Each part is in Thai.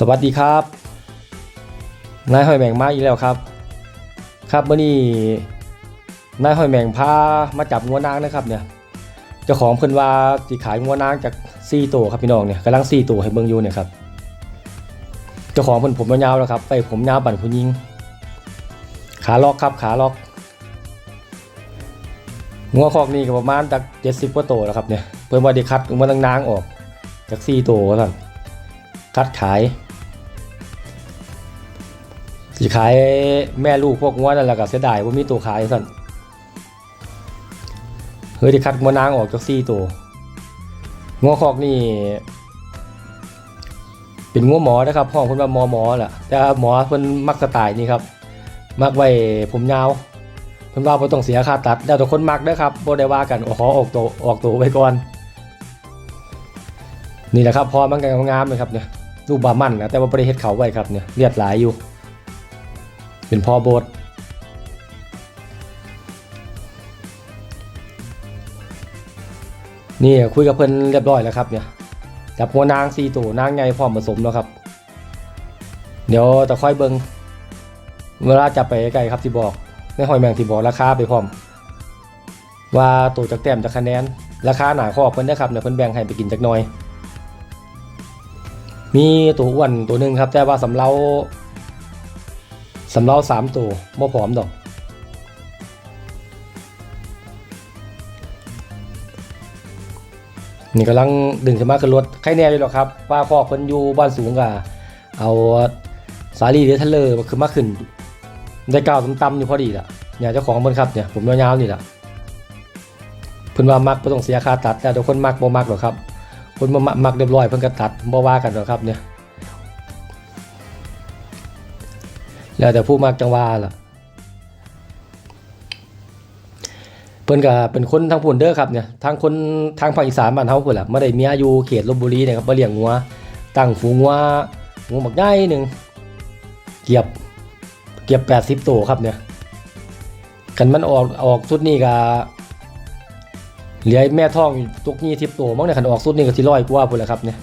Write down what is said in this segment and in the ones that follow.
สวัสดีครับ นายหอยแมงมาอีกแล้วครับ ครับเมื่อนี้นายหอยแมงพามาจับงัวนางนะครับเนี่ยเจ้าของเพิ่นว่าสิขายงัวนางจากซี่ตัวครับพี่น้องเนี่ยกำลังซี่ตัวให้เบิ่งอยู่เนี่ยครับเจ้าของเพิ่นผมยาวๆแล้วครับไปผมยาวบั่นผู้หญิง ขาล็อกครับขาล็อกงัวคอกนี่ก็ประมาณจาก70กว่าตัวแล้วครับเนี่ยเพิ่นว่าได้คัดงัวนางๆออกจากซี่ตัวว่าซั่นคัดขาย สิขายแม่ลูกพวกงัวนั่นแหละก็เสียดายว่ามีตัวขายสั่นเฮ้ยที่คัดงัวนางออกจากซี่ตัวงัวคอกนี่ เป็นงัวหมอนะครับห้องเพิ่นว่าหมอหมอแหละแต่หมอเพิ่นมักสไตล์นี่ครับ มักไว้ผมยาวเพิ่นว่าบ่ต้องเสียค่าตัดแล้วแต่คนมักเด้อครับบ่ได้ว่ากันขอออกตัวออกตัวไว้ก่อน นี่แหละครับพอมันกันงามเลยครับเนี่ยรูปบามันนะแต่ว่าประเฮ็ดเขาไว้ครับเนี่ยเลียดหลายอยู่ เป็นพ่อโบสนี่คุยกับเพิ่นเรียบร้อยแล้วครับเนี่ยจับหัวนางสี่ตัวนางไงพร้อมผสมแล้วครับ เดี๋ยวจะค่อยเบิงเวลาจับไปไกลครับที่บอกในหอยแมงที่บอกราคาไปพร้อม ว่าตัวจากแต้มจากคะแนน ราคาหนาข้อเพิ่นได้ครับเนี่ยเพิ่นแบ่งให้ไปกินจักหน่อย มีตัวอ้วนตัวหนึ่งครับแต่ว่าสำเรา สำเราสามตัวบ่ผอมดอกนี่กำลังดึงขึ้นมาขึ้นรถใครแน่เลยหรอกครับ ว่าคอกเพิ่นอยู่บ้านสูงกะเอาสาลีหรือทะเลมาขึ้นมาขึ้น ได้ก้าวต่ำๆอยู่พอดีล่ะเนี่ยเจ้าของเพิ่นครับเนี่ยผมยาวๆนี่ล่ะเพิ่นว่ามักบ่ต้องเสียค่าตัดแต่ทุกคนมักบ่มักหรอกครับคนมามักเรียบร้อยเพิ่นก็ตัดบ่ว่ากันหรอกครับเนี่ย แล้วแต่ผู้มักจังว่าล่ะเพิ่นก็เป็นคนทางพุ่นเด้อครับเนี่ยทางคนทางภาคอีสานบ้านเฮาพุ่นล่ะบ่ได้มีอายุเขตลพบุรีเนี่ยครับบ่เลี้ยงงัวตั้งฝูงงัวงัวบักใหญ่หนึงเกียบเกียบ 80ตัวครับเนี่ยคันมันออกออกสุดนี้ก็เหลือแม่ท้องอยู่ตุกยี่ทิพตัวมั้งเนี่ยขันออกสุดนี่ก็ที่ร้อยกว่าพุ่นแหละครับเนี่ย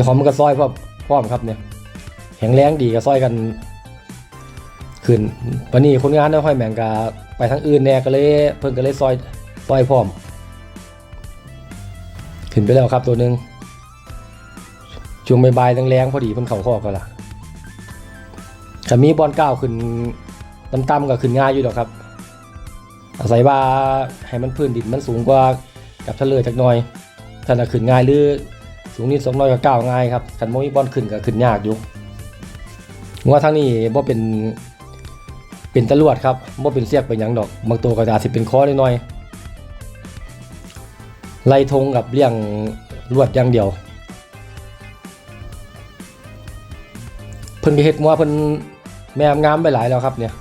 ดี๋ยวของมันก็ซอยพร้อมพร้อมครับเนี่ยแข็งแรงดีก็ซอยกันขึ้นวันนี้คนงานในห้อยแมงกาไปทางอื่นแน่ก็เลยเพิ่นก็เลยซอยซอยพร้อม ขึ้นไปแล้วครับตัวหนึ่งช่วงใบ่ายแรงๆพอดีเพิ่นเข่าข้อกันละถ้ามีบอลก้าวขึ้นต่ำๆก็ขึ้นง่ายอยู่ดอกครับ อาศัยว่าให้มันพื้นดินมันสูงกว่ากับทะเลจักหน่อยถ้าจะขึ้นง่ายหรือ สูงนิดสองน้อยก็ก้าวง่ายครับคันบ่มีบอลขึ้นก็ขึ้นยากอยู่งัวทางนี้บ่เป็นเป็นตะลวดครับบ่เป็นเสียกเป็นหยังดอกบางตัวก็อาจสิเป็นคอน้อยๆไล่ธงกับเลี้ยงลวดอย่างเดียว เพิ่นเฮ็ดงัวเพิ่นแม่งามไปหลายแล้วครับเนี่ย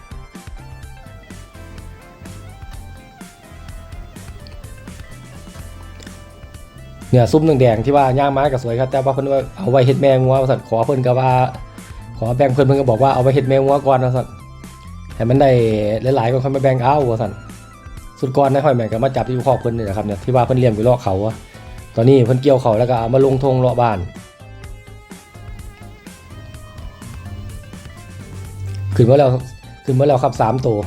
เนี่ยซุ้มแดงๆที่ว่าย่างไม้ก็สวยครับ แต่ว่าเพิ่นว่าเอาไว้เฮ็ดแมงงัวว่าซั่นขอเพิ่นก็ว่า ขอแบ่งเพิ่นเพิ่นก็บอกว่าเอาไว้เฮ็ดแมงงัวก่อนว่าซั่นให้มันได้หลายๆก็ค่อยมาแบ่งเอาว่าซั่นสุดก่อนในห้อยแม่ก็มาจับที่คอกเพิ่นนี่แหละครับเนี่ยที่ว่าเพิ่นเลี้ยงอยู่รอบเขาตอนนี้เพิ่นเกี่ยวเขาแล้วก็เอามาลงทงรอบบ้านขึ้นมาแล้วขึ้นมาแล้วครับสามตัว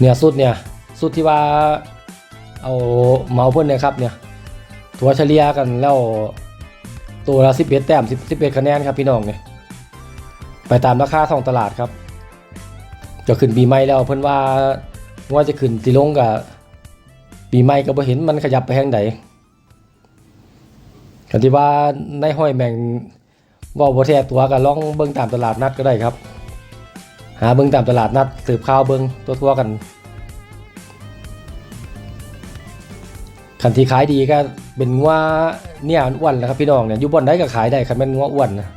เนี่ยสุดเนี่ย สุดที่ว่าเอาเมาเพิ่นเนี่ยครับเนี่ยตัวเฉลี่ยกันแล้วตัวละ11แต้ม10 11คะแนนครับพี่น้องเนี่ยไปตามราคาท้องตลาดครับ จะขึ้นปีใหม่แล้วเพิ่นว่าว่าจะขึ้นสิลงกับปีใหม่ก็บ่เห็นมันขยับไปทางใดกันที่ว่าในห้อยแมงว่าบ่แท้ตัวก็ลองเบิ่งตามตลาดนัดก็ได้ครับ หาเบิ่งตามตลาดนัดสืบข่าวเบิ่งตัวๆกัน ขันที่ขายดีก็เป็นงัวเนี่ยอ้วนนะครับพี่น้องเนี่ยอยู่บ่อนได้ก็ขายได้คันแม่นงัวอ้วนนะ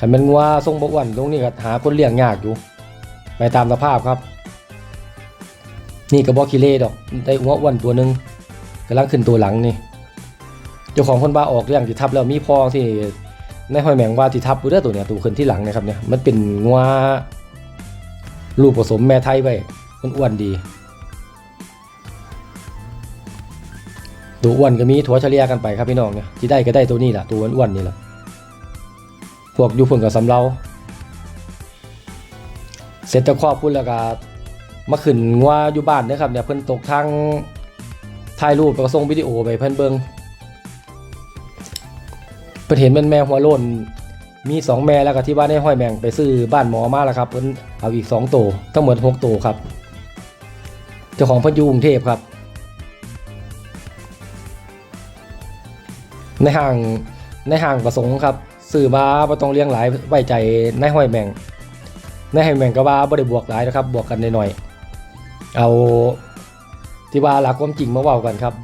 คันแม่นงัวทรงบ่อ้วนตรงนี้ก็หาคนเลี้ยงยากอยู่ ไปตามสภาพครับ นี่ก็บ่ขี้เล่ดอกได้งัวอ้วนตัวหนึ่งกำลังขึ้นตัวหลังนี่เจ้าของคนบ้าออกเรื่องที่ทับแล้วมีพอที่ในห้อยแมงว่าที่ทับอยู่เด้อตัวเนี่ยตัวขึ้นที่หลังนะครับเนี่ยมันเป็นงัวลูกผสมแม่ไทยไว้มันอ้วนดี ตัวอ้วนก็มีถั่วเฉลี่ยกันไปครับพี่น้องเนี่ยที่ได้ก็ได้ตัวนี้แหละตัวอ้วนๆนี่แหละพวกอยู่พุ่นกับสำเราเสร็จจากครอบพุ่นแล้วก็มาขึ้นงัวอยู่บ้านนะครับเนี่ยเพิ่นตกทางถ่ายรูปแล้วก็ส่งวิดีโอไปเพิ่นเบิงเพิ่นเห็นแม่นแม่หัวโล้นมีสองแม่แล้วก็ที่บ้านได้ห้อยแมงไปซื้อบ้านหมอมาแล้วครับเพิ่นเอาอีกสองตัวทั้งหมดหกตัวครับเจ้าของเพิ่นอยู่กรุงเทพครับ ในห้างในห้างประสงค์ครับซื้อมาบ่ต้องเลี้ยงหลายไว้ใจในห้อยแมงในห้อยแมงก็ว่าบ่ได้บวกหลายนะครับบวกกันหน่อยๆเอาที่ว่าหลักความจริงมาเว้ากันครับ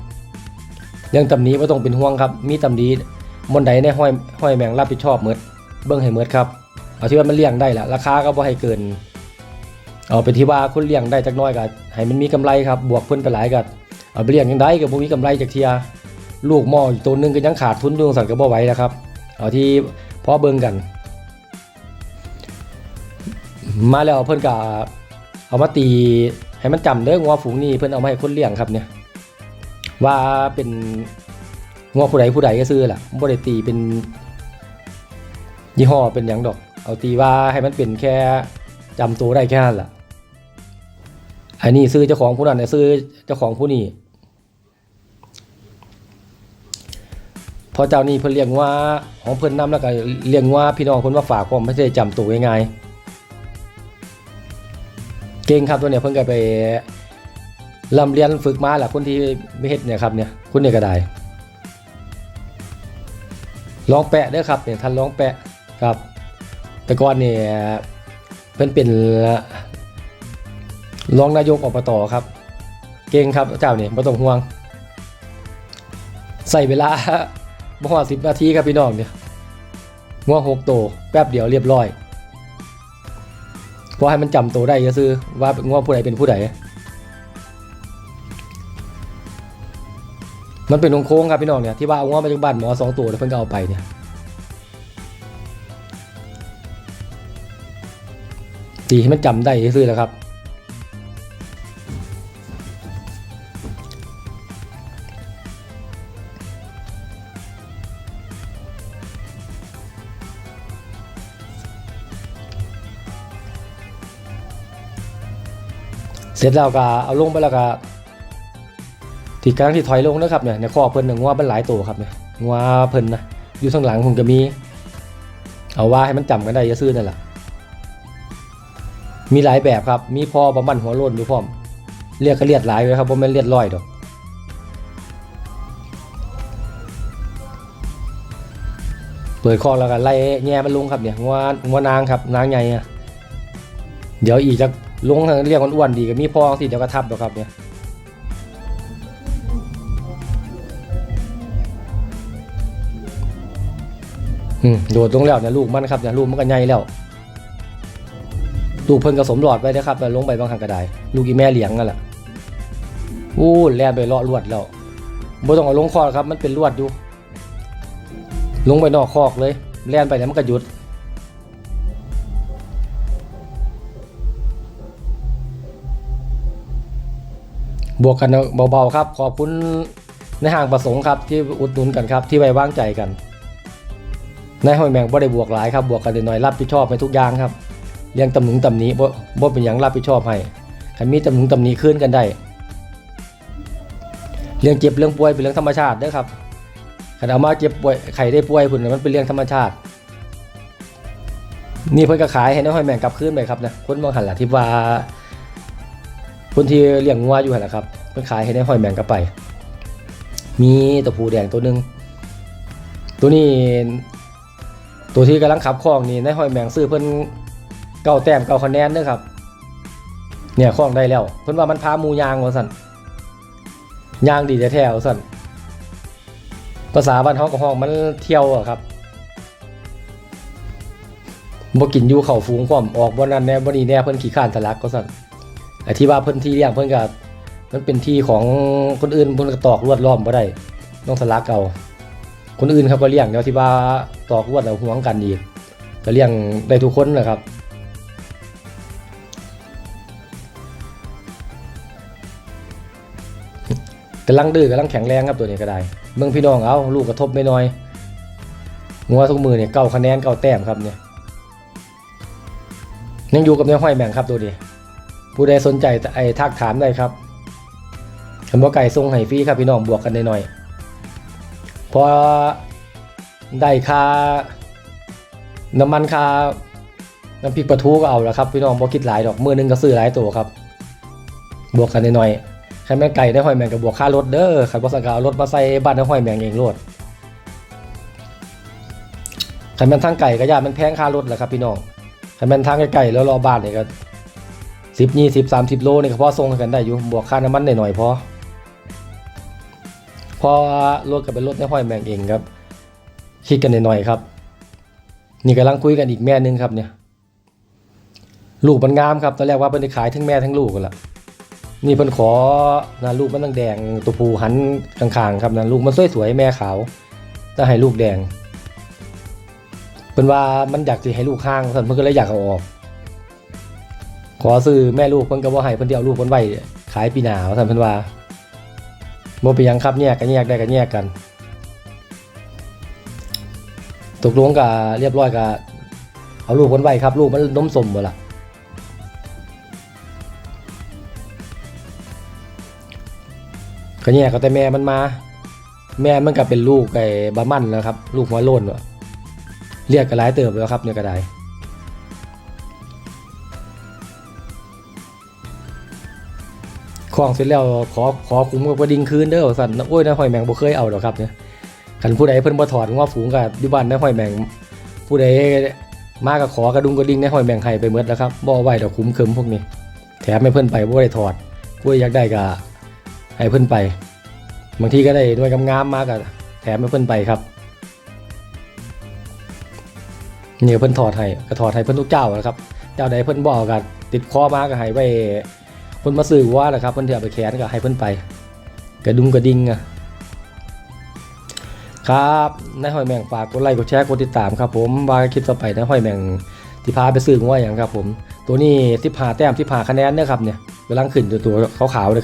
เรื่องตำหนี้บ่ต้องเป็นห่วงครับ มีตำหนี้มนใดในห้อยห้อยแมงรับผิดชอบหมดเบิ่งให้หมดครับเอาที่ว่ามันเลี้ยงได้ละราคาก็บ่ให้เกินเอาเป็นที่ว่าคุณเลี้ยงได้จักน้อยก็ให้มันมีกำไรครับบวกเพิ่นไปหลายก็เอาไปเลี้ยงยังได้ก็บ่มีกำไรจักเทีย ลูกหม้ออีกตัวหนึงก็ยังขาดทุนอยู่สั่นก็บ่ไหวแล้วครับ เอาที่พอเบิ่งกัน มาแล้วเพิ่นก็เอามาตีให้มันจำเด้องัวฝูงนี้เพิ่นเอามาให้คนเลี้ยงครับเนี่ย ว่าเป็นงัวผู้ใดผู้ใดก็ซื้อล่ะบ่ได้ตีเป็นยี่ห้อเป็นหยังดอก เอาตีว่าให้มันเป็นแค่จำตัวได้แค่นั้นล่ะอันนี้ซื้อเจ้าของผู้นั้นซื้อเจ้าของผู้นี้ อเจ้านี่เพิ่นเลี้ยงว่าของเพิ่นนำแล้วก็เลี้ยงว่าพี่น้องเพิ่นมาฝากผมไม่ใช่จำตัวง่ายๆเก่งครับตัวเนี้ยเพิ่นก็ไปลำเรียนฝึกมาแหละคนที่ไม่เฮ็ดเนี่ยครับเนี่ยคุณเนี่ยก็ได้ลองแปะด้ครับเนี่ยท่านลองแปะครับ แต่ก่อนเนี่ยเพิ่นเป็นรองนายกอบตครับ เก่งครับเจ้าเนี่ไม่ต้องห่วงใส่เวลา บ่ฮอดสิบนาทีครับพี่น้องเนี่ยงัวหกโตวแป๊บเดียวเรียบร้อยเพราะให้มันจำตัวได้ก็คือว่างัวผู้ใดเป็นผู้ใดมันเป็นโค้งครับพี่น้องเนี่ยที่ว่าเอางัวมาจากบ้านหมอสองตัวแล้วเพิ่นก็เอาไปเนี่ยตีให้มันจำได้ก็คือแล้วครับ เสร็จแล้วก็เอาลงไปแล้วก็ที่กลางที่ถอยลงนะครับเนี่ยในข้อเพิ่นเนี่ยงัวมันหลายตัวครับเนี่ยงัวเพิ่นนะอยู่ข้างหลังผมก็มี เอาว่าให้มันจำกันได้จะซื้อนั่นแหละมีหลายแบบครับ มีพอประมันหัวโล้นอยู่พร้อม เรียกก็เลียดหลายไว้ครับเพราะมันเลียดร้อยดอกเปิดคอแล้วก็ไล่แง่มันลงครับเนี่ยงัวงัวนางครับนางใหญ่อะเดี๋ยวอีกจะ ลงเรียกมันอ้วนดีก็มีพอสิเดี๋ยวก็ทับดอกครับเนี่ยอืมโดดลงแล้วเนี่ยลูกมันครับเนี่ยลูกมันก็ใหญ่แล้วลูกเพิ่นก็สมหลอดไว้นะครับลงไปบางทางก็ได้ลูกอีแม่เลี้ยงนั่นแหละอู้แล่นไปเลาะลวดแล้วบ่ต้องเอาลงคอครับ มันเป็นลวดอยู่ลงไปนอกคอกเลย แล่นไปแล้วมันก็หยุด บวกกันเบาๆครับ ขอบคุณในห้างประสงค์ครับที่อุดหนุนกันครับที่ไว้วางใจกันในห้อยแมงบ่ได้บวกหลายครับบวกกันน้อยรับผิดชอบไปทุกอย่างครับเลี้ยงตำหนุงตำนี้บ่บ่เป็นอย่างรับผิดชอบให้คันมีตำหนุงตำนี้คืนกันได้เรื่องเจ็บเรื่องป่วยเป็นเรื่องธรรมชาติเด้อครับคันเอามาเจ็บป่วยไข้ได้ป่วยพุ่นมันเป็นเรื่องธรรมชาติ นี่เพิ่นก็ขายให้ในห้อยแมงกลับคืนไปครับนะคนมองหันล่ะที่ว่า คนที่เลี้ยงงัวอยู่หั่นแหละครับเพิ่นขายให้ได้หอยแมงกลับไป มีตัวผู้แดงตัวหนึ่งตัวนี้ ตัวที่กำลังขับคล้องนี่ในหอยแมงซื้อเพิ่นเก้าแต้มเก้าคะแนนเด้อครับ เนี่ยคล้องได้แล้ว เพิ่นว่ามันพามูยางว่าสั่นยางดีแท้ๆว่าสั่นภาษาบ้านเฮาก็ห้องมันเที่ยวอะครับบ่กินอยู่เข้าฝูงพร้อมออกบ่นั้นแน่บ่นี้แน่เพิ่นขี้ข้านทะลักก็สั่น ไอ้ที่ว่าเพิ่นที่เลี้ยงเพิ่นก็มันเป็นที่ของคนอื่นเพิ่นก็ตอกลวดล้อมบ่ได้ต้องสลักเอาคนอื่นเขาก็เลี้ยงเดี๋ยวที่ว่าตอกลวดแล้วห่วงกันอีกก็เลี้ยงได้ทุกคนนะครับกำลังดื้อกำลังแข็งแรงครับตัวนี้ก็ได้เมืองพี่น้องเอาลูกกระทบไม่น้อยงัวทุกมือเนี่ยเก้าคะแนนเก้าแต้มครับเนี่ยยังอยู่กับในห้อยแมงครับตัวนี้ ผู้ใดสนใจไอ้ทักถามได้ครับคำว่าไก่ทรงไห้ฟรีครับพี่น้องบวกกันหน่อยๆพอได้ค่าน้ำมันค่าน้ำพริกปลาทูก็เอาแล้วครับพี่น้องบ่คิดหลายดอกมือหนึงก็ซื้อหลายตัวครับ บวกกันหน่อยๆใครแม่งไก่ได้หอยแมงกับบวกค่ารถเด้อใครบ่สังกเอารถมาใส่บ้านได้หอยแมงเองโลดใครแม่นทางไก่ก็ย่ามันแพงค่ารถแหละครับพี่น้องใครแม่นทางไก่แล้วรอบ้านเนี่ยก็ สิบยี่สิบสามสิบโลนี่ก็พอส่งกันได้อยู่บวกค่าน้ำมันหน่อยๆพอพอรถก็เป็นรถได้ห้อยแมงเองครับคิดกันหน่อยๆครับ นี่กำลังคุยกันอีกแม่นึงครับเนี่ย ลูกมันงามครับตอนแรกว่าเพิ่นจะขายทั้งแม่ทั้งลูกกันละนี่เพิ่นขอนะลูกมันตั้งแดงตัวผูหันข้างๆครับนะลูกมันสวยๆแม่ขาวจะให้ลูกแดงเพิ่นว่ามันอยากสิให้ลูกข้างเพิ่นก็เลยอยากเอาออก ขอซื้อแม่ลูกเพิ่นก็บ่ให้เพิ่นสิเอาลูกเพิ่นไว้ขายปีหน้าว่าซั่นเพิ่นว่าบ่เป็นหยังครับแยกกันแยกได้ก็แยกกัน ตกลงกับเรียบร้อยกับเอาลูกคนไว้ครับ ลูกมันน้มสมหมดละก็เนี่ยก็แต่แม่มันมา แม่มันก็เป็นลูกไอ้บามันแล้วครับ ลูกหัวโลนวะเรียกกันหลายเติบแล้วครับเนี่ยก็ได้ องเสร็จแล้วขอขอคุ้มกับกระดิ่งคืนเด้อสั่นโอ้ยนาหอยแมงบ่เคยเอาดอกครับเนี่ยคันผู้ใดเพิ่นบ่ถอดงอฝูงกับอยู่บ้านในหอยแมง ผู้ใดมาก็ขอกระดุงกระดิ่งในหอยแมงให้ไปหมดแล้วครับบ่เอไว้ดอกคุ้มเคิมพวกนี้ แถมให้เพิ่นไปบ่ได้ถอดผู้ใดอยากได้ก็ให้เพิ่นไป บางทีก็ได้ด้วยกำงามมาก็แถมให้เพิ่นไปครับเนี่ยเพิ่นถอดให้ก็ถอดให้เพิ่นทุกเจ้านะครับ เจ้าใดเพิ่นบ่เอาก็ติดคอมาก็ให้ไว้ เพิ่นมาซื้อว่าแหละครับเพิ่นสิเอไปแขนก็ให้เพิ่นไป กระดุงกระดิ่งอะครับนายหอยแมงฝากกดไลค์กดแชร์กดติดตามครับผมว่าคลิปต่อไปนายหอยแมงที่พาไปซื้อว่าอย่างครับผม ตัวนี้ที่พาแต้มที่พาคะแนนเนี่ยครับเนี่ยกำลังขึ้นตัวตัวขาวๆเลยครับ